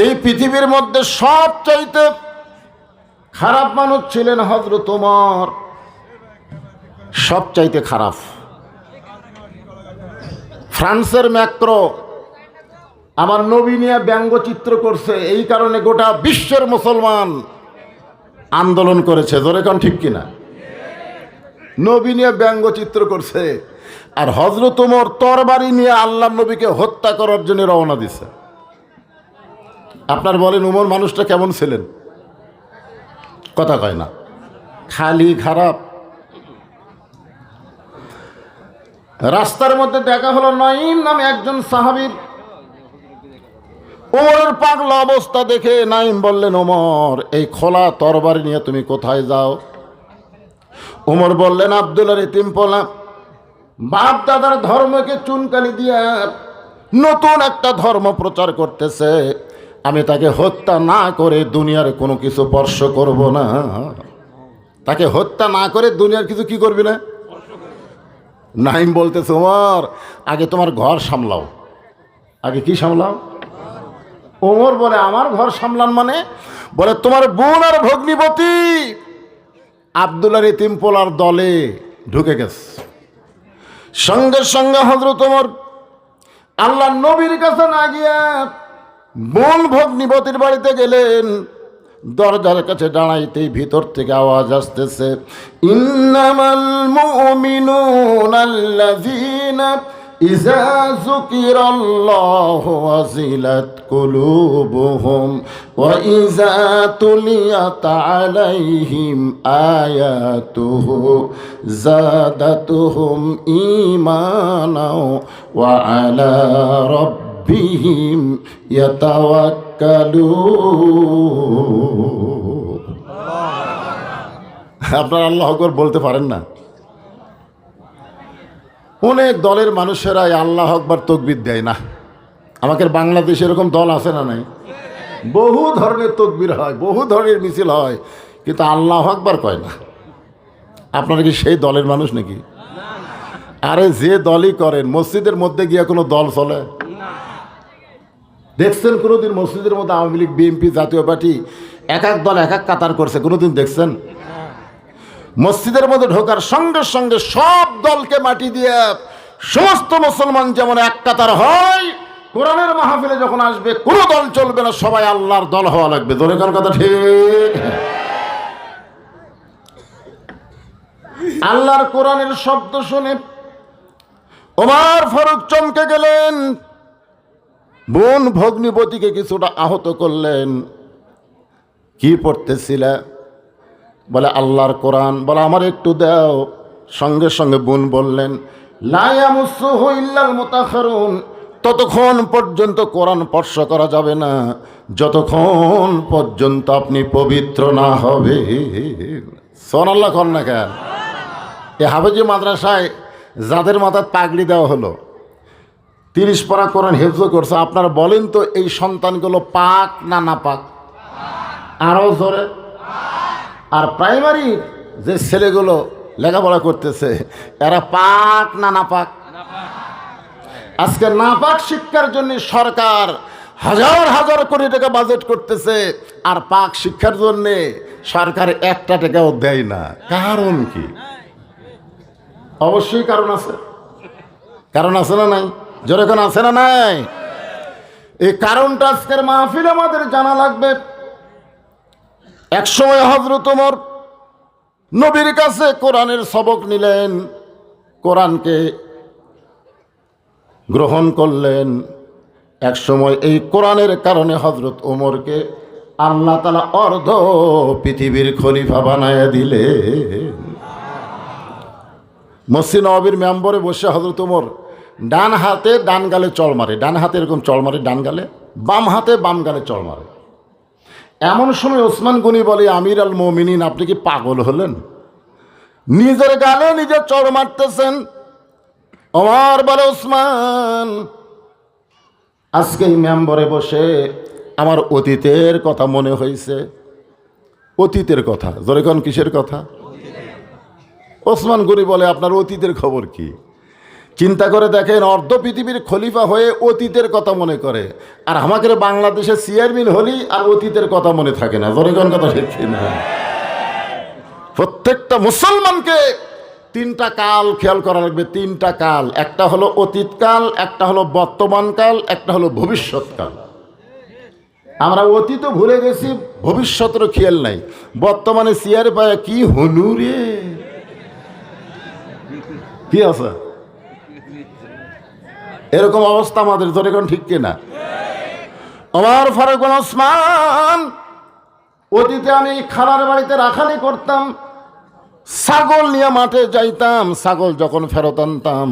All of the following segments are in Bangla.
এই পৃথিবীর মধ্যে সব চাইতে খারাপ মানুষ ছিলেন হজরত তোমার সবচাইতে খারাপ। ফ্রান্সের ম্যাক্রো আমার নবী নিয়ে ব্যঙ্গচিত্র করছে, এই কারণে গোটা বিশ্বের মুসলমান আন্দোলন করেছে। ধরেখন ঠিক কিনা? নবী নিয়ে ব্যঙ্গচিত্র করছে, আর হজরত ওমর তরবারি নিয়ে আল্লাহ নবীকে হত্যা করার জন্য রওনা দিছে। আপনার বলেন, উমর, মানুষটা কেমন ছিলেন? কথা কয় না। খালি খারাপ। রাস্তার মধ্যে দেখা হলো নঈম নামে একজন সাহাবীর। ওমরের পাগলা অবস্থা দেখে নাইম বললেন ওমর এই খোলা তরবারি নিয়ে তুমি কোথায় যাও? ওমর বললেন আব্দুল্লাহ রেতিম পোলা বাপ দাদার ধর্মকে চুনকালি দিয়ে নতুন একটা ধর্ম প্রচার করতেছে। আমি তাকে হত্যা না করে দুনিয়ার কোনো কিছু স্পর্শ করব না। তাকে হত্যা না করে দুনিয়ার কিছু কি করবি না? নাইম বলতেছে, ওমর, আগে তোমার ঘর সামলাও। আগে কি সামলাও? ওমর বলে, আমার ঘর সামলান মানে? বলে, তোমার বোন আর ভগ্নিপতি আবদুল্লাহ রিতিম পোলার দলে ঢুকে গেছে। সঙ্গে সঙ্গে হজরত ওমর আল্লাহ নবীর কাছে না গিয়া বোন ভগ্নিপতির বাড়িতে গেলেন। দরজার কাছে দাঁড়াইতেই ভিতর থেকে আওয়াজ আসতেছে, ইন্নামাল মুমিনুন আল্লাযীনা ইযা যুকিরাল্লাহু ওয়াজিলাত কুলুবুহুম ওয়া ইযা তুলিয়াত আলাইহিম আয়াতুহু যাদাতুহুম ঈমানাও ওয়া আলা রাব্বিহিম ইয়াতাওয়াক্কালুন আপনারা আল্লাহ আকবর বলতে পারেন না। অনেক দলের মানুষেরা আল্লাহ আকবর তকবির দেয় না। আমাদের বাংলাদেশে এরকম দল আছে না নাই? বহু ধরনের তকবির হয়, বহু ধরনের মিছিল হয়, কিন্তু আল্লাহ আকবর কয় না। আপনারা কি সেই দলের মানুষ নাকি? আরে যে দলই করেন, মসজিদের মধ্যে গিয়ে কোনো দল চলে? দেখছেন কোনোদিন মসজিদের মধ্যে আওয়ামী লীগ, বিএনপি, জাতীয় পার্টি, এক এক দল, এক এক কাতার করছে, কোনোদিন দেখছেন? মসজিদের মধ্যে ঢোকার সঙ্গে সঙ্গে সব দলকে মাটি দিয়ে সমস্ত মুসলমান যেমন এক কাতার হয়, কোরআনের মাহফিলে যখন আসবে, কোনো দল চলবে না, সবাই আল্লাহর দল হওয়া লাগবে। দলের কার কথা ঠিক? আল্লাহর কোরআনের শব্দ শুনে ওমার ফারুক চমকে গেলেন। বোন ভগ্নিপতিকে কিছুটা আহত করলেন। কি পড়তেছিলে? বলে, আল্লাহর কোরআন। বলে, আমার একটু দাও। সঙ্গে সঙ্গে বোন বললেন ততক্ষণ পর্যন্ত কোরআন স্পর্শ করা যাবে না। যতক্ষণ পর্যন্ত আপনি পবিত্র না হবে। সোনাল্লাহ কর না কেন এ হাফেজি মাদ্রাসায় যাদের মাথায় পাগড়ি দেওয়া হলো তিরিশ পারা কোরআন হেফজ করছে। আপনারা বলেন তো, এই সন্তানগুলো পাক না না পাক? আরও ধরে আর প্রাইমারি যে ছেলেগুলো লেখাপড়া করতেছে, এরা পাক না না পাক? আজকে নাপাক শিক্ষার জন্য সরকার হাজার হাজার কোটি টাকা বাজেট করতেছে, আর পাক শিক্ষার জন্য সরকার একটা টাকাও দেয় না। কারণ কি? অবশ্যই কারণ আছে। কারণ আছে না নাই? যেরকম আছে না নাই? এই কারণটা আজকের মাহফিল আমাদের জানা লাগবে। একসময় হজরত ওমর নবীর কাছে কোরআনের সবক নিলেন, কোরআনকে গ্রহণ করলেন। একসময় এই কোরআনের কারণে হজরত ওমরকে আল্লাহ তালা অর্ধ পৃথিবীর খলিফা বানায় দিলে মসজিদ নবীর মেম্বরে বসে হজরত ওমর ডান হাতে ডান গালে চল মারে, ডান হাতে এরকম চল মারে ডান গালে, বাম হাতে বাম গালে চল মারে। এমন সময় ওসমান গনি বলে, আমির আল মোমিনিন, আপনি কি পাগল হলেন? নিজের গালে নিজে চড় মারতেছেন। আমার বলে, ওসমান, আজকে এই মেম্বরে বসে আমার অতীতের কথা মনে হয়েছে অতীতের কথা জোরেখন কিসের কথা? ওসমান গনি বলে, আপনার অতীতের খবর কি? চিন্তা করে দেখেন অর্ধ পৃথিবীর খলিফা হয়ে অতীতের কথা মনে করে। আর আমাদের বাংলাদেশে চেয়ারম্যান হলি আর অতীতের কথা মনে থাকে না। জনগণ কথা ঠিক না? প্রত্যেকটা মুসলমানকে তিনটা কাল খেয়াল করা লাগবে, তিনটা কাল। একটা হলো অতীতকাল একটা হলো বর্তমানকাল একটা হলো ভবিষ্যৎকাল আমরা অতীতও ভুলে গেছি, ভবিষ্যতেরও খেয়াল নাই। বর্তমানে চেয়ারে পায় কি হনু রে কি আছে? এরকম অবস্থা আমাদের জনগণ ঠিক কিনা? আমার ফারুক ওসমান, অতীতে আমি খালার বাড়িতে রাখালি করতাম, ছাগল নিয়ে মাঠে যাইতাম, ছাগল যখন ফেরত আনতাম।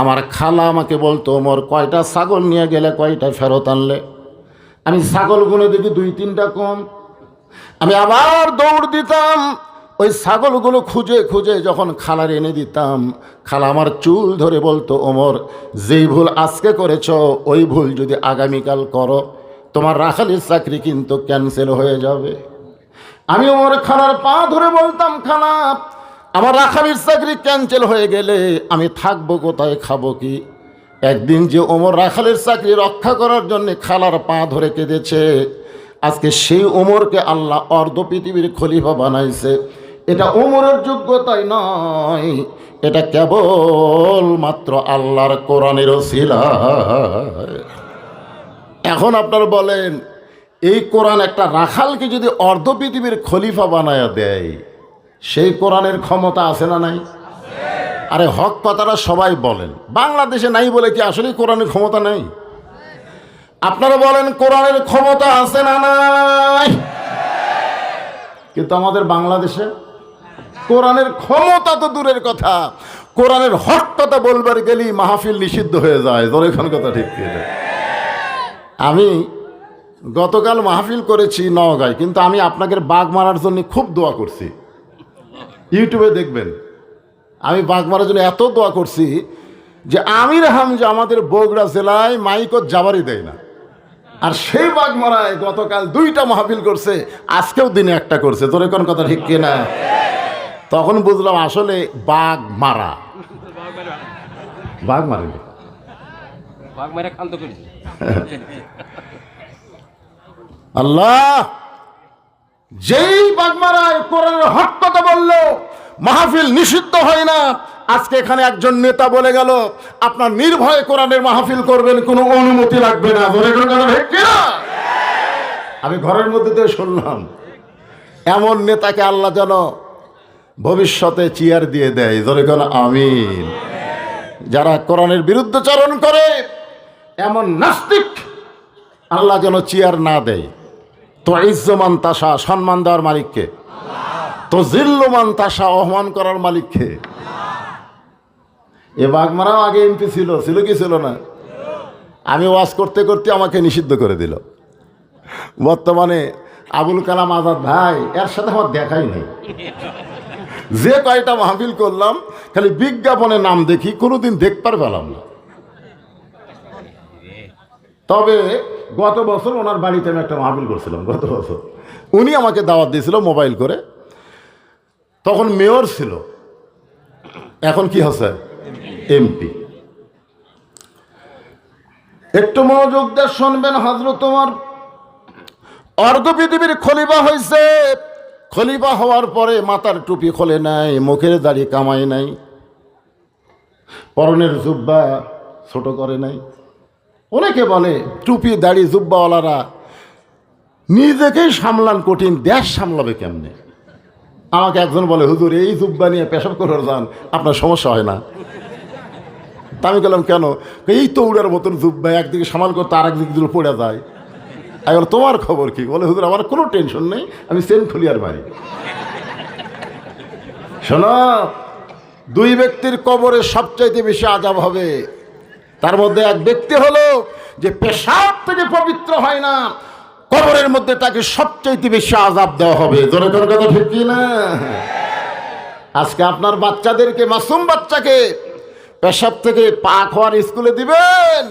আমার খালা আমাকে বলতো মোর কয়টা ছাগল নিয়ে গেলে কয়টা ফেরত আনলে? আমি ছাগলগুলো দেখি দুই তিনটা কম। আমি আবার দৌড় দিতাম ওই ছাগলগুলো খুঁজে খুঁজে যখন খালার এনে দিতাম, খালা আমার চুল ধরে বলতো, ওমর, যেই ভুল আজকে করেছ, ওই ভুল যদি আগামীকাল করো, তোমার রাখালির চাকরি কিন্তু ক্যান্সেল হয়ে যাবে। আমি ওমর খালার পা ধরে বলতাম, খালা, আমার রাখালির চাকরি ক্যান্সেল হয়ে গেলে আমি থাকব কোথায়, খাব কি? একদিন যে ওমর রাখালের চাকরি রক্ষা করার জন্য খালার পা ধরে কেঁদেছে, আজকে সেই ওমরকে আল্লাহ অর্ধ পৃথিবীর খলিফা বানাইছে। এটা ওমরের যোগ্যতাই নয়, এটা কেবল মাত্র আল্লাহর কোরআনের শিলা এখন আপনারা বলেন, এই কোরআন একটা রাখালকে যদি অর্ধ পৃথিবীর খলিফা বানায়া দেয়, সেই কোরআনের ক্ষমতা আছে না নাই? আরে হক কথাটা সবাই বলেন। বাংলাদেশে নাই বলে কি আসলে কোরআনের ক্ষমতা নাই? আপনারা বলেন, কোরআনের ক্ষমতা আছে না নাই? কিন্তু আমাদের বাংলাদেশে কোরআনের ক্ষমতা তো দূরের কথা। কোরআনের হক কথা বলবার গেলেই মাহফিল নিষিদ্ধ হয়ে যায়। এখন কথা ঠিক আমি গতকাল মাহফিল করেছি নওগাঁয়, কিন্তু আমি আপনাকে বাঘ মারার জন্য খুব দোয়া করছি। ইউটিউবে দেখবেন। আমি বাঘ মারার জন্য এত দোয়া করছি যে আমির হামজা আমাদের বগুড়া জেলায় মাইকত যাবারই দেয় না। আর সেই বাঘ মারায় গতকাল দুইটা মাহফিল করছে, আজকেও দিনে একটা করছে। তোর কোন কথা ঠিক কিনা তখন বুঝলাম আসলে বাঘ মারা। বাঘ মারে বাঘ মেরে ক্ষান্ত করেছে আল্লাহ! যেই বাগমারায় কোরআনের হক কথা বলল মাহফিল নিষিদ্ধ হয় না। আজকে এখানে একজন নেতা বলে গেল আপনার নির্ভয়ে কোরআনের মাহফিল করবেন কোনো অনুমতি লাগবে না। আমি ঘরের মধ্যে দিয়ে শুনলাম এমন নেতাকে আল্লাহ যেন ভবিষ্যতে চেয়ার দিয়ে দেয়। ধরে কেন, আমিন। যারা কোরআনের বিরুদ্ধচারণ করে, এমন নাস্তিক, আল্লাহ যেন চেয়ার না দেয়। তো ইজ্জমান তাসা সম্মান দেওয়ার মালিককে। তো জিল্লমান তাসা অহমান করার মালিককে। এ বাগমারাও আগে এমপি ছিল ছিল কি ছিল না? আমি ওয়াজ করতে করতে আমাকে নিষিদ্ধ করে দিল। বর্তমানে আবুল কালাম আজাদ ভাই, এর সাথে আমার দেখাই নেই। যে কয়টা মাহফিল করলাম, খালি বিজ্ঞাপনে নাম দেখি, কোনোদিন দেখবার পেলাম না। তবে গত বছর ওনার বাড়িতে আমি একটা মাহফিল করছিলাম, গত বছর। উনি আমাকে দাওয়াত দিয়েছিল মোবাইল করে। তখন মেয়র ছিল। এখন কি হচ্ছে? এমপি। একটু মনোযোগ দিয়ে শুনবেন হজরত তোমার অর্ধ পৃথিবীর খলিফা হয়েছে খলিফা হওয়ার পরে মাথার টুপি খোলে নাই, মুখের দাড়ি কামাই নাই, পরনের জুব্বা ছোট করে নাই। অনেকে বলে, টুপি, দাড়ি, জুব্বাওয়ালারা নিজেকেই সামলান কঠিন, দেশ সামলাবে কেমনে? আমাকে একজন বলে, হুজুর, এই জুব্বা নিয়ে পেশাব করে যান, আপনার সমস্যা হয় না। তা আমি গেলাম কেন? এই তো উড়ার মতন জুব্বা, একদিকে সামাল করতে আর একদিকে পড়ে যায়। আমি বললাম, তোমার খবর কি? বলে হুজুর আমার কোনো টেনশন নেই আমি সেন খুলি আর মারি শোনো দুই ব্যক্তির কবরে সবচাইতে বেশি আজাব হবে। তার মধ্যে এক ব্যক্তি হলো যে পেশাব থেকে পবিত্র হয় না কবরের মধ্যে তাকে সবচাইতে বেশি আজাব দেওয়া হবে। জোরে কোনো কথা ঠিক কি না? আজকে আপনার বাচ্চাদেরকে মাসুম বাচ্চাকে পেশাব থেকে পাক হওয়ার স্কুলে দিবেন।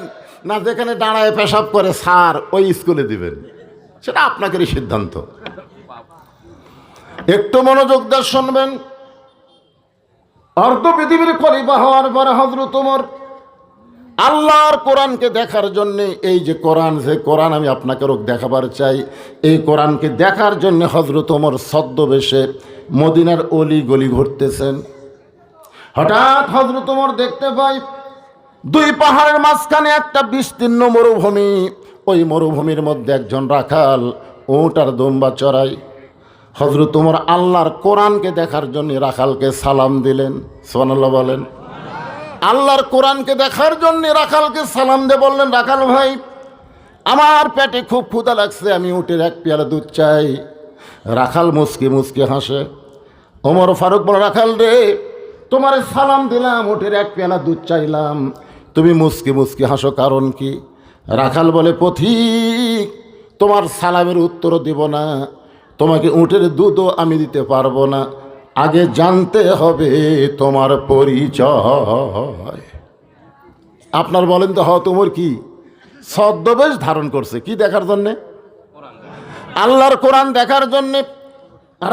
না যেখানে দাঁড়ায় পেশাব করে, স্যার ওই স্কুলে দিবেন। সেটা আপনাকেরই সিদ্ধান্ত। একটু মনোযোগ দেওয়ার শুনবেন। অর্ধ পৃথিবীর খলিফা হওয়ার পরে হজরত তোমার আল্লাহর কোরআনকে দেখার জন্য, এই যে কোরআন যে কোরআন আমি আপনাকে রোগ দেখাবার চাই, এই কোরআনকে দেখার জন্য হজরত ওমর ছদ্মবেশে মদিনার অলি গলি ঘুরতেছেন। হঠাৎ হজরত ওমর দেখতে পাই দুই পাহাড়ের মাঝখানে একটা বিস্তীর্ণ মরুভূমি। ওই মরুভূমির মধ্যে একজন রাখাল ওটার আর দুম্বা চড়াই হজরত তোমার আল্লাহর কোরআনকে দেখার জন্য রাখালকে সালাম দিলেন সোনাল্লাহ বলেন। আল্লাহর কোরআনকে দেখার জন্য রাখালকে সালাম দিয়ে বললেন, রাখাল ভাই, আমার পেটে খুব ক্ষুদা লাগছে, আমি উটের এক পেয়ালা দুধ চাই। রাখাল মুসকি মুসকি হাসে। ওমর ফারুক বলে, রাখাল রে, তোমার সালাম দিলাম উঠের এক পেয়ালা দুধ চাইলাম। তুমি মুসকি মুসকি হাসো, কারণ কি? রাখাল বলে, পথিক, তোমার সালামের উত্তর দিব না। তোমাকে উঁটের দুধও আমি দিতে পারব না। আগে জানতে হবে তোমার পরিচয়। আপনার বলেন তো হত উমর কি? ছদ্মবেশ ধারণ করছে, কি দেখার জন্যে? আল্লাহর কোরআন দেখার জন্যে।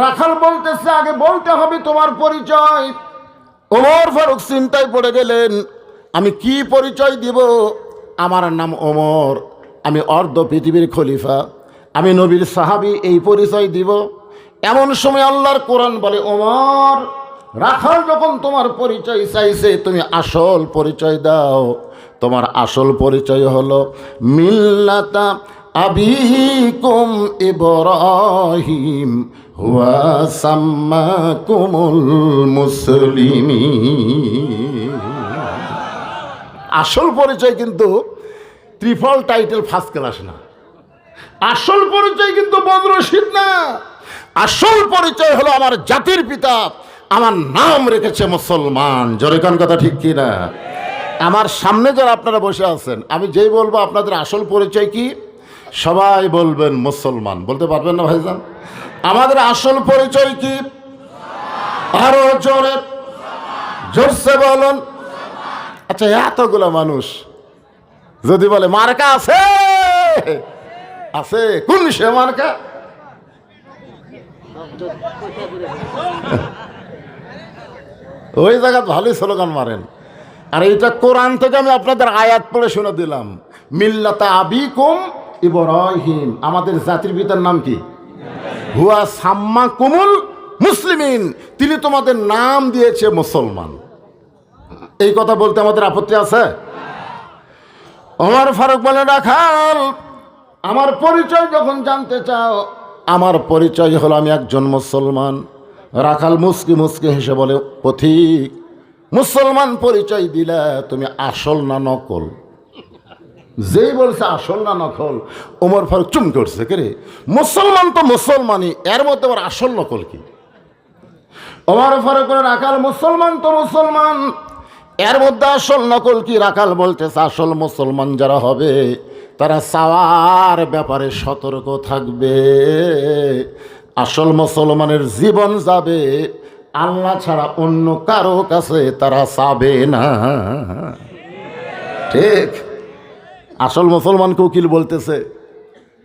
রাখাল বলতেছে, আগে বলতে হবে তোমার পরিচয়। ওমর ফারুক চিন্তায় পড়ে গেলেন আমি কি পরিচয় দিব? আমার নাম ওমর। আমি অর্ধ পৃথিবীর খলিফা। আমি নবীর সাহাবি, এই পরিচয় দিব। এমন সময় আল্লাহর কোরআন বলে, ওমর, রাখাল যখন তোমার পরিচয় চাইছে, তুমি আসল পরিচয় দাও। তোমার আসল পরিচয় হলো মিল্লাতা আবিকুম ইব্রাহিম, হুয়া সাম্মাকুমুল মুসলিমিন। আসল পরিচয় কিন্তু ত্রিফল টাইটেল ফার্স্ট ক্লাস না। আসল পরিচয় কিন্তু বদরশিদ না। আসল পরিচয় হলো আমার জাতির পিতা। আমার নাম রেখেছে মুসলমান। জরেকান কথা ঠিক কি না আমার সামনে যারা আপনারা বসে আছেন, আমি যেই বলব, আপনাদের আসল পরিচয় কি? সবাই বলবেন মুসলমান। বলতে পারবেন না ভাইজান? আমাদের আসল পরিচয় কি? আরও জোরে। জোরসে বলেন। আচ্ছা এতগুলো মানুষ যদি বলে, মার্কা আছে? আছে। কোন সে মার্কা? ওই জায়গা ভালোই স্লোগান মারেন। আর এইটা কোরআন থেকে আমি আপনাদের আয়াত পড়ে শুনে দিলাম। মিল্লাতা আবি কুম ইবরাহিম। আমাদের জাতির পিতার নাম কি? হুয়া সাম্মা কুমুল মুসলিমিন। তিনি তোমাদের নাম দিয়েছে মুসলমান। এই কথা বলতে আমাদের আপত্তি আছে? ওমর ফারুক বলে, রাখাল, আমার পরিচয় যখন জানতে চাও, আমার পরিচয় হলো আমি একজন মুসলমান। রাখাল মুসকি মুসকি হেসে বলে, পথিক, মুসলমান পরিচয় দিলে তুমি আসল না নকল? যেই বলছে আসল না নকল, ওমর ফারুক চুম করছে, কে রে? মুসলমান তো মুসলমানই, এর মধ্যে আবার আসল নকল কি? ওমর ফারুক রাখাল, মুসলমান তো মুসলমান এর মধ্যে আসল নকল কি? রাখাল বলতেছে, আসল মুসলমান যারা হবে, তারা চাওয়ার ব্যাপারে সতর্ক থাকবে। আসল মুসলমানের জীবন যাবে, আল্লাহ ছাড়া অন্য কারও কাছে তারা চাবে না। ঠিক? আসল মুসলমানকে উকিল বলতেছে,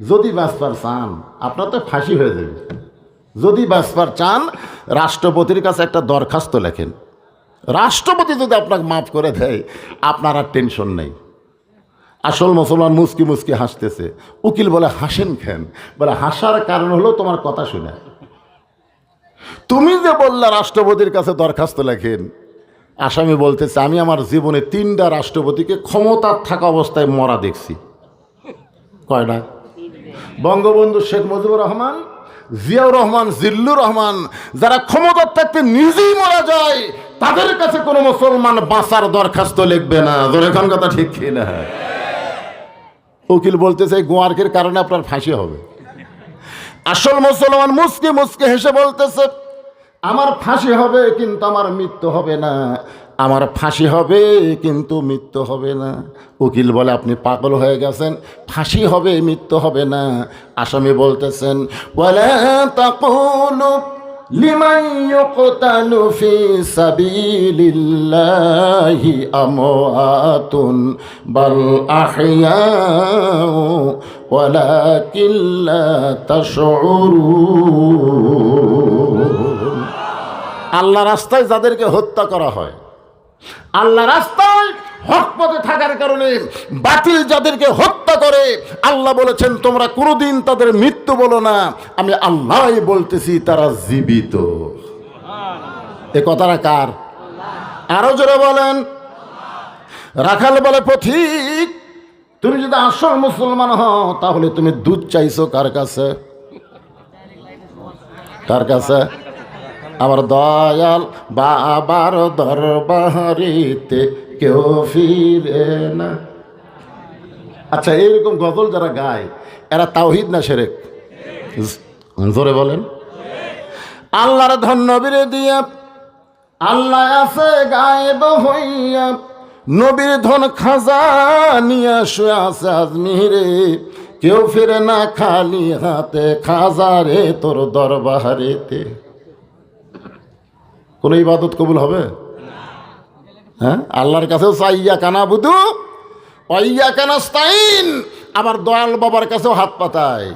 যদি বাঁচবার চান, আপনার তো ফাঁসি হয়ে যাবে। যদি বাঁচবার চান, রাষ্ট্রপতির কাছে একটা দরখাস্ত লেখেন। রাষ্ট্রপতি যদি আপনাকে মাফ করে দেয়, আপনার আর টেনশন নেই। আসল মুসলমান মুসকি মুসকি হাসতেছে। উকিল বলে, হাসেন খেন বলে, হাসার কারণ হলো তোমার কথা শুনে। তুমি যে বললে রাষ্ট্রপতির কাছে দরখাস্ত লেখেন, আসামি বলতেছে, আমি আমার জীবনে তিনটা রাষ্ট্রপতিকে ক্ষমতার থাকা অবস্থায় মরা দেখছি। কয়টা বঙ্গবন্ধু শেখ মুজিবুর রহমান জিয়াউর রহমান, জিল্লুর রহমান, যারা ক্ষমতার থাকতে নিজেই মারা যায়, তাদের কাছে কোনো মুসলমান বাঁচার দরখাস্ত লিখবে না। এখন কথা ঠিক কিনা? উকিল বলতেছে গোয়ার্কের কারণে আপনার ফাঁসি হবে। আসল মুসলমান মুসকে মুসকে হেসে বলতেছে, আমার ফাঁসি হবে, কিন্তু আমার মৃত্যু হবে না। আমার ফাঁসি হবে, কিন্তু মৃত্যু হবে না। উকিল বলে, আপনি পাগল হয়ে গেছেন, ফাঁসি হবে, মৃত্যু হবে না। আসামি বলতেছেন বলে ইউকতালু বাল আল্লাহ রাস্তায় যাদেরকে হত্যা করা হয় আল্লাহ রাস্তায় হক পথে থাকার কারণে বাতিল যাদেরকে হত্যা করে, আল্লাহ বলেছেন, তোমরা কোনোদিন তাদের মৃত্যু বলো না। আমি আল্লাহ বলতেছি, তারা জীবিত। এ কথাটা কার? আরও জোরে বলেন। রাখাল বলে, পথিক, তুমি যদি আসল মুসলমান হও, তাহলে তুমি দুধ চাইছো কার কাছে? কার কাছে? আমার দয়াল বাবার দরবারিতে কেউ ফিরে না। আচ্ছা এইরকম গজল যারা গায়, এরা তাওহিদ না সেরেক? জোরে বলেন। আল্লাহর ধন্যবীরে দিয়া আল্লাহ আছে গায়েব হইয়া। নবীর ধন খাজা নিয়ে শুয়ে আছে আজমিরে। কেউ ফিরে না খালি হাতে, খাজা রে তোর দরবারেতে। কোন ইবাদত কবুল হবে? হ্যাঁ? আল্লাহর কাছেও চাইয়া কানা বুধু অইয়া কানাস্তাইন আবার দয়াল বাবার কাছেও হাত পাতায়।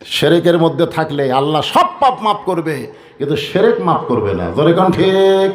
সেরেকের মধ্যে থাকলে আল্লাহ সব পাপ মাফ করবে, কিন্তু সেরেক মাফ করবে না। জোরে কন ঠিক?